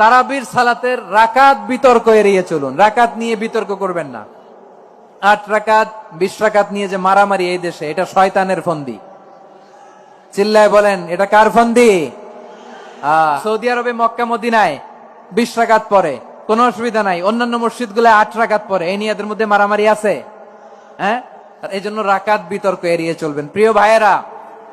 তারাবির সালাতের রাকাত বিতর্ক এড়িয়ে চলুন। রাকাত নিয়ে বিতর্ক করবেন না। আট রাকাত, বিশ রাকাত নিয়ে যে মারামারি এই দেশে, এটা শয়তানের ফন্দি। চিল্লায় বলেন, এটা কার ফন্দি? সৌদি আরবে মক্কা, মদিনায় বিশ রাকাত পরে। কোনো অসুবিধা নাই। অন্যান্য মসজিদগুলো আট রাকাত পরে। এই নিয়ে এদের মধ্যে মারামারি আছে। হ্যাঁ? এই জন্য রাকাত বিতর্ক এড়িয়ে চলবেন। প্রিয় ভাইয়েরা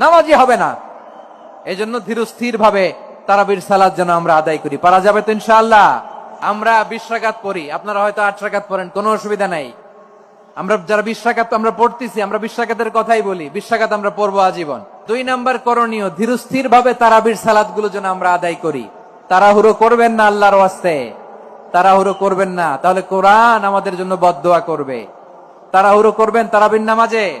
নামাজই হবে না। এই জন্য ধীরস্থির ভাবে তারাবির সালাদ যেন আমরা আদায় করি। পারা যাবে তো ইনশাআল্লাহ। আমরা বিশ রাকাত পড়ি। আপনারা হয়তো আট রাকাত পড়েন, কোনো অসুবিধা নাই। আমরা যারা বিশ রাকাত তো আমরা পড়তেছি, আমরা বিশ রাকাতের কথাই বলি। বিশ রাকাত আমরা পড়ব আজীবন। দুই নাম্বার করণীয় ধীরস্থির ভাবে তারাবির সালাদগুলো যেন আমরা আদায় করি। তাড়াহুড়ো করবেন না আল্লাহর ওয়াস্তে। তাড়াহুড়ো করবেন না। তাহলে কোরআন আমাদের জন্য বদদোয়া করবে। তাড়াহুড়ো করবেন তারাবির নামাজে।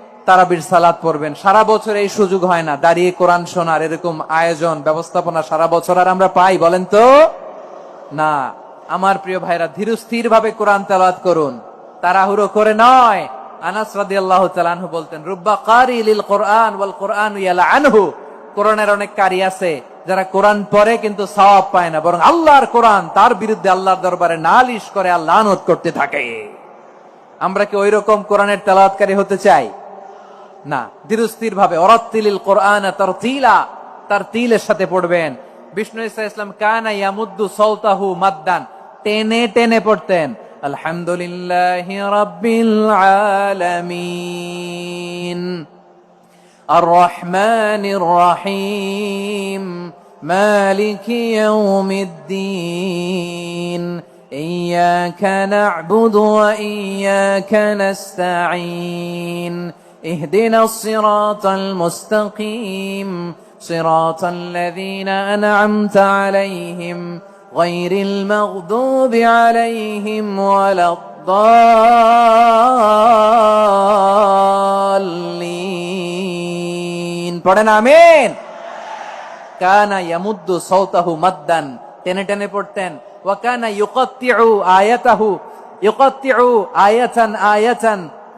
তারাবির সালাত পড়বেন। সারা বছর এই সুযোগ হয় না। দাঁড়িয়ে কোরআন শোনার এরকম আয়োজন, ব্যবস্থাপনা সারা বছর আর আমরা পাই, বলেন তো? না। আমার প্রিয় ভাইরা ধীরস্থির ভাবে কোরআন তেলাওয়াত করুন। তাড়াহুড়ো করে নয়। বলতেন, রুব্বা কোরআন ওয়াল কোরআন অনেক কারি আছে, যারা পড়ে কিন্তু পায় না, বরং আল্লাহর কোরআন, তার বিরুদ্ধে আল্লাহর দরবারে করে আল্লাহ করতে থাকে। আমরা কি ওইরকম কোরআনের তেলাওয়াতকারী হতে চাই? না ধীরস্থির ভাবে অরত্তিলিল কোরআন তারতিলা তার তিলের সাথে পড়বেন বিষ্ণু ইসা ইসলাম কানা ইয়ামুদ্দু সৌতাহু মাদ্দান টেনে টেনে পড়তেন আলহামদুলিল্লাহ রাব্বিল আলামিন الرحمن الرحيم مالك يوم الدين إياك نعبد وإياك نستعين اهدنا الصراط المستقيم صراط الذين أنعمت عليهم غير المغضوب عليهم ولا الضالين পড়েন আমিন কানা ইয়ামুদ্দু সৌতাহু মাদ্দান টেনে টেনে পড়তেন ওয়া কানা ইউকাত্তিউ আয়াতাহু ইউকাত্তিউ আয়াতান আয়াতান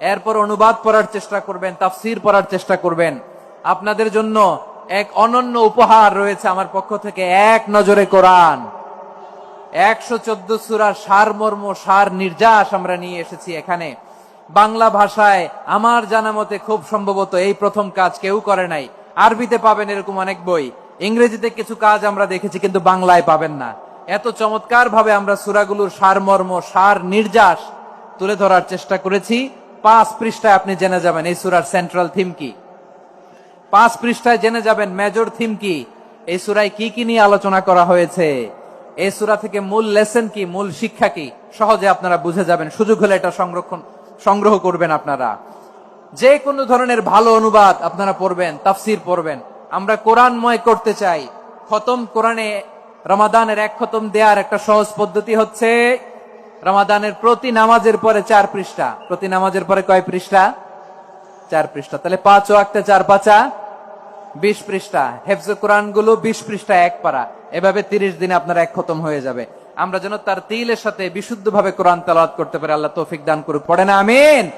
এরপর অনুবাদ পড়ার চেষ্টা করবেন, তাফসির পড়ার চেষ্টা করবেন। আপনাদের জন্য এক অনন্য উপহার রয়েছে আমার পক্ষ থেকে, এক নজরে কোরআন। একশো চোদ্দ সুরার সার মর্ম, সার নির্যাস আমরা নিয়ে এসেছি এখানে। বাংলা ভাষায় আমার জানা মতে খুব সম্ভবত এই প্রথম কাজ কেউ করে নাই। আরবিতে পাবেন এরকম অনেক বই। ইংরেজিতে কিছু কাজ আমরা দেখেছি, কিন্তু বাংলায় পাবেন না। এত চমৎকার ভাবে আমরা সুরাগুলোর সার মর্ম, সার নির্যাস তুলে ধরার চেষ্টা করেছি। পাঁচ পৃষ্ঠায় আপনি জেনে যাবেন এই সুরার সেন্ট্রাল থিম কি। পাঁচ পৃষ্ঠায় জেনে যাবেন মেজর থিম কি। এই সুরায় কি কি নিয়ে আলোচনা করা হয়েছে। এই সুরা থেকে মূল লেসন কি, মূল শিক্ষা কি, সহজে আপনারা বুঝে যাবেন। সুযোগ হলে এটা সংরক্ষণ, সংগ্রহ করবেন আপনারা। যে কোনো ধরনের ভালো অনুবাদ আপনারা পড়বেন, তাফসির পড়বেন। আমরা কোরআনময় করতে চাই। খতম কোরআনে, রমাদানের এক খতম দেওয়ার একটা সহজ পদ্ধতি হচ্ছে রমাদানের প্রতি নামাজের পরে চার পৃষ্ঠা। প্রতি নামাজের পরে কয় পৃষ্ঠা? চার পৃষ্ঠা। তাহলে পাঁচ একটা চার পাঁচা, বিশ পৃষ্ঠা। হেফজ কোরআনগুলো বিশ পৃষ্ঠা এক পারা। এভাবে তিরিশ দিনে আপনার এক খতম হয়ে যাবে। আমরা যেন তার তিলের সাথে বিশুদ্ধভাবে কোরআন তালাত করতে পারি। আল্লাহ তৌফিক দান করুক। পড়ে না, আমিন।